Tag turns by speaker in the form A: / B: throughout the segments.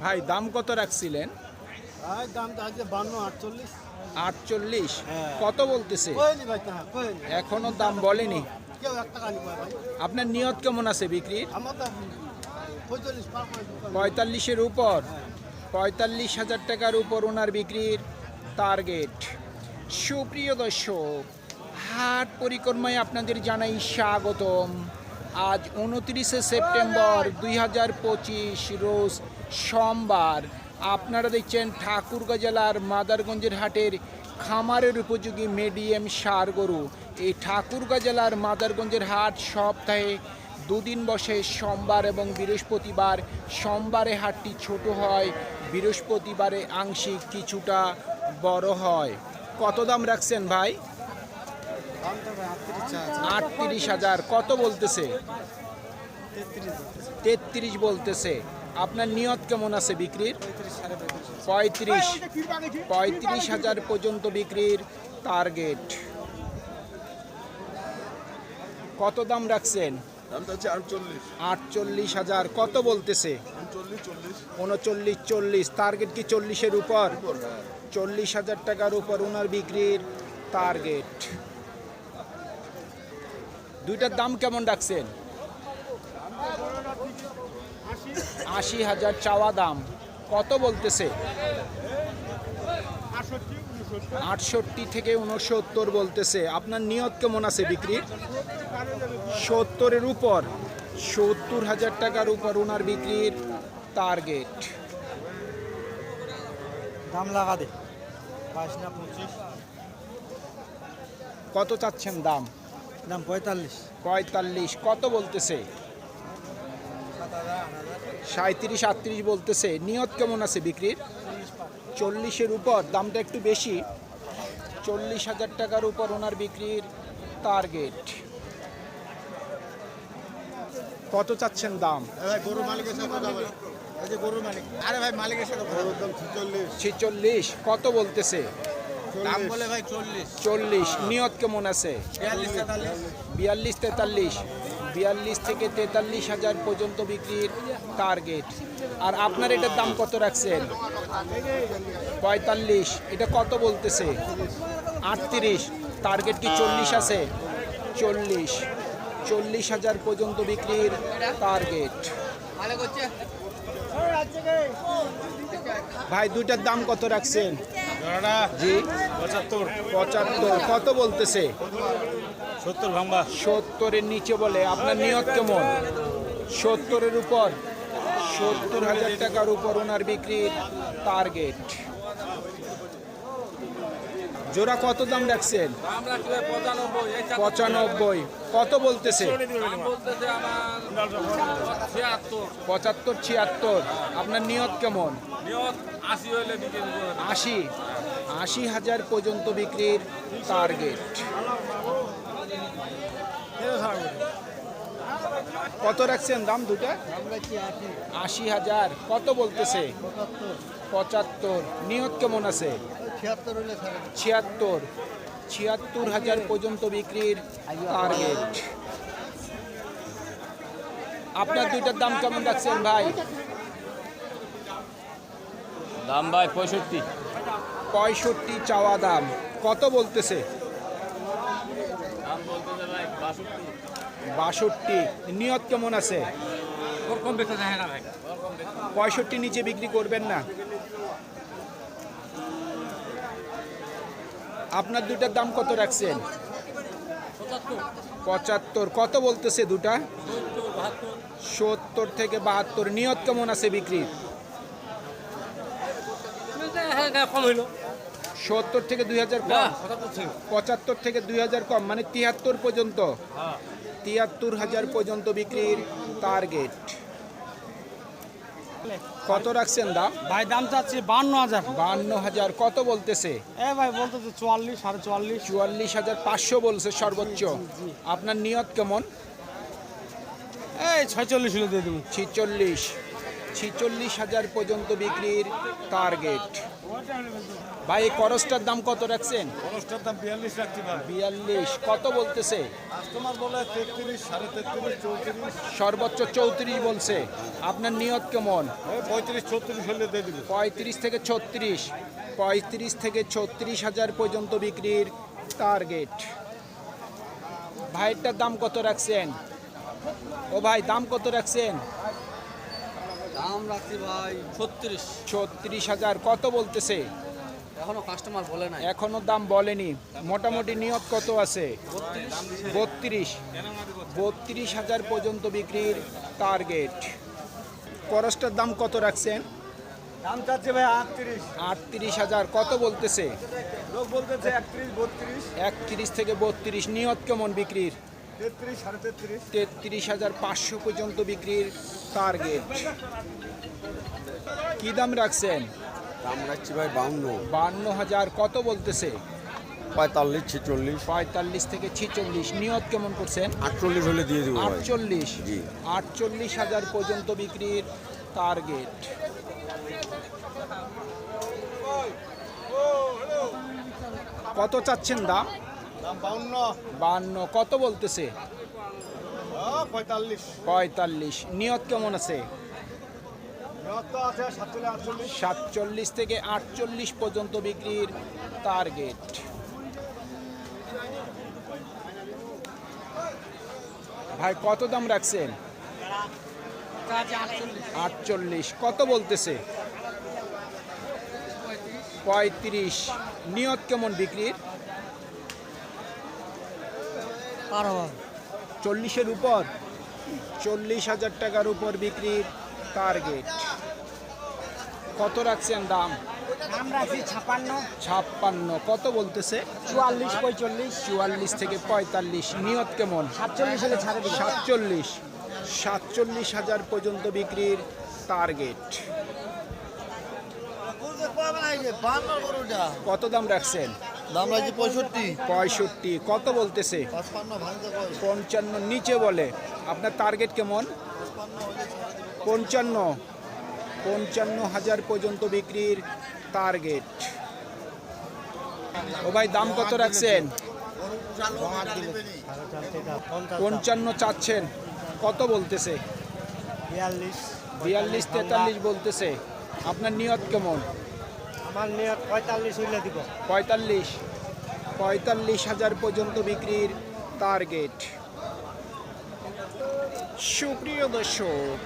A: ভাই দাম কত রাখছিলেন?
B: ভাই বান্ন আটচল্লিশ।
A: আটচল্লিশ?
B: হ্যাঁ।
A: কত বলতেছে? এখনও দাম বলেনি। আপনার নিয়ত কেমন আছে বিক্রির। পঁয়তাল্লিশের উপর? পঁয়তাল্লিশ হাজার টাকার উপর ওনার বিক্রির টার্গেট সুপ্রিয় দর্শক হাট পরিক্রমায় আপনাদের জানাই স্বাগতম। আজ উনত্রিশে সেপ্টেম্বর দুই হাজার পঁচিশ রোজ সোমবার। আপনারা দেখছেন ঠাকুরগাঁ জেলার মাদারগঞ্জের হাটের খামারের উপযোগী মিডিয়াম সার গরু। এই ঠাকুরগাঁ জেলার মাদারগঞ্জের হাট সপ্তাহে দুদিন বসে, সোমবার এবং বৃহস্পতিবার। সোমবারে হাটটি ছোট হয়, বৃহস্পতিবারে আংশিক কিছুটা বড় হয়। কত দাম রাখছেন ভাই?
B: ভাই আটত্রিশ
A: হাজার। কত বলতেছে?
B: তেত্রিশ বলতেছে।
A: আপনার নিয়ত কেমন আছে বিক্রির?
B: পঁয়ত্রিশ। পঁয়ত্রিশ
A: হাজার পর্যন্ত বিক্রির টার্গেট। কত দাম রাখছেন?
C: আটচল্লিশ।
A: হাজার। কত বলতেছে?
C: চল্লিশ চল্লিশ।
A: উনচল্লিশ চল্লিশ। টার্গেট কি চল্লিশের উপর? চল্লিশ হাজার টাকার উপর ওনার বিক্রির টার্গেট। দুইটার দাম কেমন রাখছেন? আশি হাজার চাওয়া দাম। কত বলতেছে? আটষট্টি থেকে উনসত্তর বলতেছে। আপনার নিয়ত কেমন আছে বিক্রির সত্তরের উপর। সত্তর হাজার টাকার উপর ওনার বিক্রির টার্গেট
B: দাম লাগা দে। না পঁচিশ।
A: কত চাচ্ছেন দাম?
B: দাম পঁয়তাল্লিশ।
A: পঁয়তাল্লিশ কত বলতেছে? সাঁত্রিশ আটত্রিশ বলতেছে। নিয়ত কেমন আছে বিক্রির? চল্লিশের উপর দামটা একটু বেশি। চল্লিশ হাজার টাকার উপর ওনার বিক্রির টার্গেট। কত চাচ্ছেন দাম?
B: ভাই গরু মালিকের সাথে কথা বলে। এই যে গরু মালিক। আরে ভাই মালিকের সাথে ছিচল্লিশ
A: কত বলতেছে?
B: চল্লিশ।
A: নিয়ত কেমন আছে?
B: বিয়াল্লিশ তেতাল্লিশ।
A: বিয়াল্লিশ থেকে তেতাল্লিশ হাজার পর্যন্ত বিক্রির টার্গেট আর আপনার এটার দাম কত রাখছেন? পঁয়তাল্লিশ। এটা কত বলতেছে? আটত্রিশ। টার্গেট কি চল্লিশ আছে? চল্লিশ। চল্লিশ হাজার পর্যন্ত বিক্রির টার্গেট ভাই, দুইটার দাম কত রাখছেন? জি।
B: পঁচাত্তর।
A: পঁচাত্তর। কত বলতেছে?
B: সত্তর ভাম্বা
A: সত্তরের নিচে বলে আপনার নিয়ত কেমন? সত্তরের উপর। সত্তর হাজার টাকার উপর ওনার বিক্রির টার্গেট জোড়া কত দাম রাখছেন?
D: পঁচানব্বই।
A: কত বলতেছে? পঁচাত্তর, ছিয়াত্তর। আপনার নিয়ত কেমন।
D: আশি।
A: আশি হাজার পর্যন্ত বিক্রির টার্গেট কত রাখছেন দাম দুটা? আশি হাজার। কত বলতেছে? পঁচাত্তর। নিয়ত কেমন আছে?
B: ছিয়াত্তর।
A: ছিয়াত্তর হাজার পর্যন্ত বিক্রির টার্গেট আপনার দুইটার দাম কেমন রাখছেন ভাই?
D: দাম ভাই পঁয়ষট্টি।
A: পঁয়ষট্টি চাওয়া দাম। কত বলতেছে?
D: দাম বলতেছে ভাই বাষট্টি।
A: বাষট্টি। নিয়ত কেমন আছে? পঁয়ষট্টি নিচে বিক্রি করবেন না? আপনার দুটার দাম কত রাখছেন?
D: পঁচাত্তর।
A: কত বলতেছে দুটা?
D: সত্তর
A: থেকে বাহাত্তর। নিয়ত কেমন আছে বিক্রি
D: কম হইল।
A: সত্তর থেকে দুই হাজার কম।
D: পঁচাত্তর
A: থেকে। দুই হাজার কম মানে তিয়াত্তর পর্যন্ত।
D: হ্যাঁ।
A: তিয়াত্তর হাজার পর্যন্ত বিক্রির টার্গেট কত রাখছেন দাম?
B: ভাই দাম চাচ্ছি বান্ন হাজার।
A: বান্ন হাজার কত বলতেছে?
B: এ ভাই বলতেছে চুয়াল্লিশ সাড়ে চুয়াল্লিশ।
A: চুয়াল্লিশ হাজার পাঁচশো বলছে সর্বোচ্চ। আপনার নিয়ত কেমন?
B: এই ছয়চল্লিশ হলে দিয়ে দেবো।
A: ছিচল্লিশ। ছিচল্লিশ হাজার পর্যন্ত বিক্রির টার্গেট ভাই এই করসটার দাম কত রাখছেন?
C: খরচটার দাম বিয়াল্লিশ রাখছি ভাই।
A: বিয়াল্লিশ কত বলতেছে?
C: কাস্টমার বলে তেত্রিশ সাড়ে তেত্রিশ চৌত্রিশ।
A: সর্বোচ্চ চৌত্রিশ বলছে। আপনার নিয়ত কেমন?
C: পঁয়ত্রিশ ছত্রিশ হলে দিয়ে দিবে।
A: পঁয়ত্রিশ থেকে ছত্রিশ পঁয়ত্রিশ থেকে ছত্রিশ হাজার পর্যন্ত বিক্রির টার্গেট ভাইয়েরটার দাম কত রাখছেন? ও ভাই দাম কত রাখছেন?
D: দাম রাখছি ভাই ছত্রিশ।
A: ছত্রিশ হাজার কত বলতেছে?
D: এখনও কাস্টমার বলে নাই।
A: এখনও দাম বলেনি। মোটামুটি নিয়ত কত আছে? বত্রিশ। বত্রিশ হাজার পর্যন্ত বিক্রির টার্গেট করসটার দাম কত রাখছেন?
C: দাম চাচ্ছে ভাই আটত্রিশ।
A: আটত্রিশ হাজার কত বলতেছে?
C: লোক বলতেছে একত্রিশ বত্রিশ।
A: একত্রিশ থেকে বত্রিশ নিয়ত কেমন বিক্রির?
C: তেত্রিশ
A: হাজার পাঁচশো পর্যন্ত বিক্রির টার্গেট কি দাম রাখছেন?
E: দাম রাখছি ভাই বাউন্ন।
A: বান্ন হাজার কত বলতেছে?
E: পঁয়তাল্লিশ ছেচল্লিশ।
A: পঁয়তাল্লিশ থেকে ছিচল্লিশ। নিয়ত কেমন করছেন?
E: আটচল্লিশ হলে দিয়ে দেবো
A: আটচল্লিশ।
E: জি।
A: আটচল্লিশ হাজার পর্যন্ত বিক্রির টার্গেট কত চাচ্ছেন দাম? বান্ন কত বলতেছে?
C: পঁয়তাল্লিশ।
A: নিয়ত কেমন আছে?
C: সাতচল্লিশ
A: থেকে আটচল্লিশ পর্যন্ত বিক্রির টার্গেট ভাই কত দাম রাখছেন? আটচল্লিশ। কত বলতেছে? পঁয়ত্রিশ। নিয়ত কেমন বিক্রির? চল্লিশের উপর চল্লিশ হাজার টাকার উপর বিক্রির টার্গেট কত রাখছেন দাম?
B: দাম রাখছি ছাপান্ন
A: ছাপ্পান্ন কত বলতেছে?
B: চুয়াল্লিশ পঁয়তাল্লিশ
A: চুয়াল্লিশ থেকে পঁয়তাল্লিশ নিয়ত কেমন?
B: সাতচল্লিশ হলে ছাড়ে
A: সাতচল্লিশ সাতচল্লিশ হাজার পর্যন্ত বিক্রির টার্গেট কত দাম রাখছেন?
C: দাম রাখছি পঁয়ষট্টি।
A: পঁয়ষট্টি কত বলতেছে?
C: পাঁচপান্ন ভাঙতে কয়
A: পঞ্চান্ন নিচে বলে। আপনার টার্গেট কেমন? পঞ্চান্ন। পঞ্চান্ন হাজার পর্যন্ত বিক্রির টার্গেট ও ভাই দাম কত রাখছেন? পঞ্চান্ন চাচ্ছেন। কত বলতেছে?
B: বিয়াল্লিশ
A: তেতাল্লিশ বলতেছে। আপনার নিয়ত কেমন?
B: পঁয়তাল্লিশ
A: পঁয়তাল্লিশ। পঁয়তাল্লিশ হাজার পর্যন্ত বিক্রির টার্গেট সুপ্রিয় দর্শক,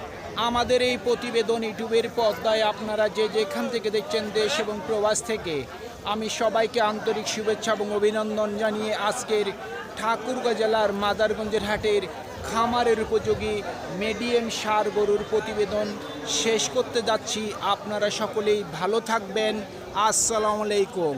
A: আমাদের এই প্রতিবেদন ইউটিউবের পর্দায় আপনারা যে যেখান থেকে দেখছেন দেশ এবং প্রবাস থেকে, আমি সবাইকে আন্তরিক শুভেচ্ছা এবং অভিনন্দন জানিয়ে আজকের ঠাকুরগাঁ জেলার মাদারগঞ্জের হাটের খামারের উপযোগী মিডিয়াম সার গরুর প্রতিবেদন শেষ করতে যাচ্ছি। আপনারা সকলেই ভালো থাকবেন। আসসালামু আলাইকুম।